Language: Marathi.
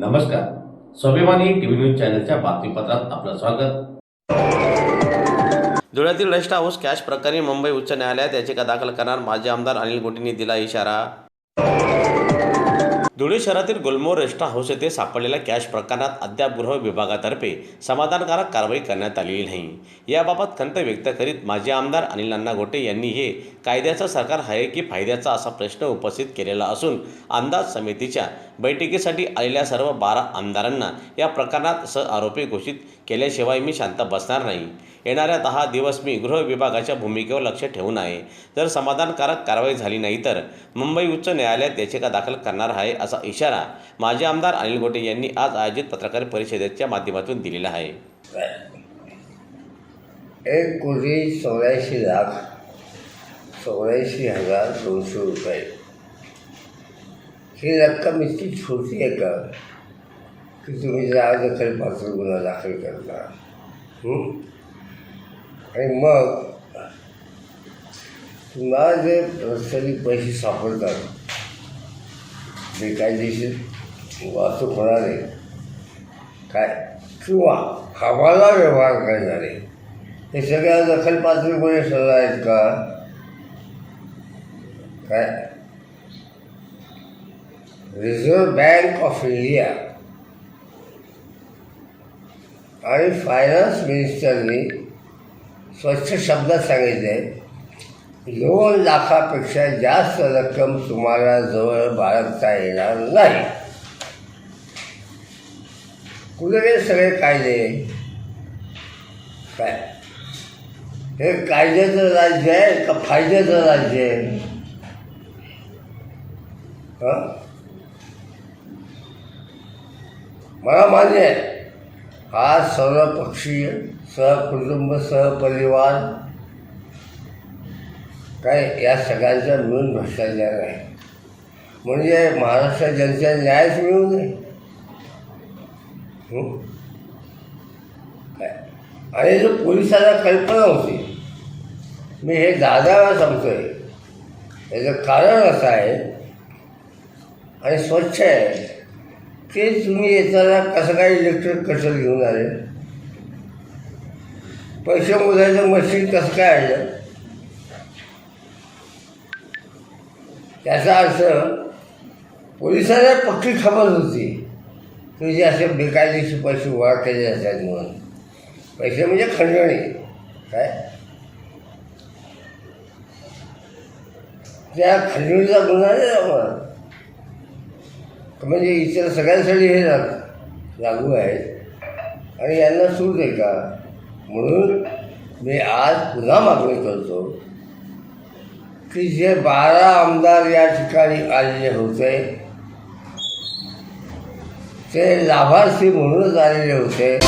नमस्कार. स्वाभिमानी टीव्ही न्यूज चॅनलच्या बातमीपत्रात आपलं स्वागत. धुळ्यातील रेस्ट हाऊस कॅश प्रकरणी मुंबई उच्च न्यायालयात याचिका दाखल करणार माजी आमदार अनिल गोटींनी दिला इशारा. धुळे शहरातील गुलमोर रेस्ट हाऊस येथे सापडलेल्या कॅश प्रकरणात अद्याप गृह विभागातर्फे समाधानकारक कारवाई करण्यात आलेली नाही. याबाबत खंत व्यक्त करीत माजी आमदार अनिल अण्णा गोटे यांनी हे कायद्याचं सरकार आहे की फायद्याचा असा प्रश्न उपस्थित केलेला असून अंदाज समितीच्या बैठकीसाठी आलेल्या सर्व बारा आमदारांना या प्रकरणात सहआरोपी घोषित केल्याशिवाय मी शांत बसणार नाही. येणाऱ्या दहा दिवस मी गृह विभागाच्या भूमिकेवर लक्ष ठेवून आहे. जर समाधानकारक कारवाई झाली नाही तर मुंबई उच्च न्यायालयात याचिका दाखल करणार आहे असा इशारा माजी आमदार अनिल गोटे यांनी आज आयोजित पत्रकार परिषदेच्या माध्यमातून दिलेला आहे. एक कोटी चौऱ्याऐंशी लाख चौऱ्याऐंशी हजार दोनशे रुपये. ही रक्कम इतकी छोटी आहे का की तुम्ही जागा दखल पात्र गुन्हा दाखल करता? आणि मग तुम्हाला जे रस्त्याने पैसे सापडतात बेकायदेशीर वाहतूक होणारे काय किंवा हवाला व्यवहार करणारे हे सगळ्या दखलपात्र कोणी सगळं आहेत का? काय? रिझर्व्ह बँक ऑफ इंडिया आणि फायनान्स मिनिस्टरनी स्वच्छ शब्दात सांगितले दोन लाखापेक्षा जास्त रक्कम तुम्हाला जवळ बाळगता येणार नाही. कुठले सगळे कायदे काय? हे कायद्याचं राज्य आहे का फायद्याचं राज्य आहे? हं? मला मान्य आहे. हा सर्वपक्षीय सहकुटुंब सहपरिवार काय या सगळ्यांचा मिळून भ्रष्टाचार आहे. म्हणजे महाराष्ट्र जनता न्यायच मिळू नये. काय? आणि जो पोलिसाला कल्पना होती मी हे दादाला सांगतोय. याचं कारण असं आहे आणि स्वच्छ आहे. ते तुम्ही येताना कसं काय इलेक्ट्रिक कटर घेऊन आले? पैसे मोजायचं मशीन कसं काय आलं त्याचा अर्थ पोलिसाला पक्की खबर होती तुझे जे असे बेकायदेशीर पैसे गोळा केले जातात म्हणून. पैसे म्हणजे खंडणी काय? त्या खंडणीचा गुन्हा नाही आम्हाला म्हणजे इतर सगळ्यांसाठी हे लाग लागू आहेत आणि यांना सूट आहे का? म्हणून मी आज पुन्हा मागणी करतो की जे बारा आमदार या ठिकाणी आलेले होते ते लाभार्थी म्हणूनच आलेले होते.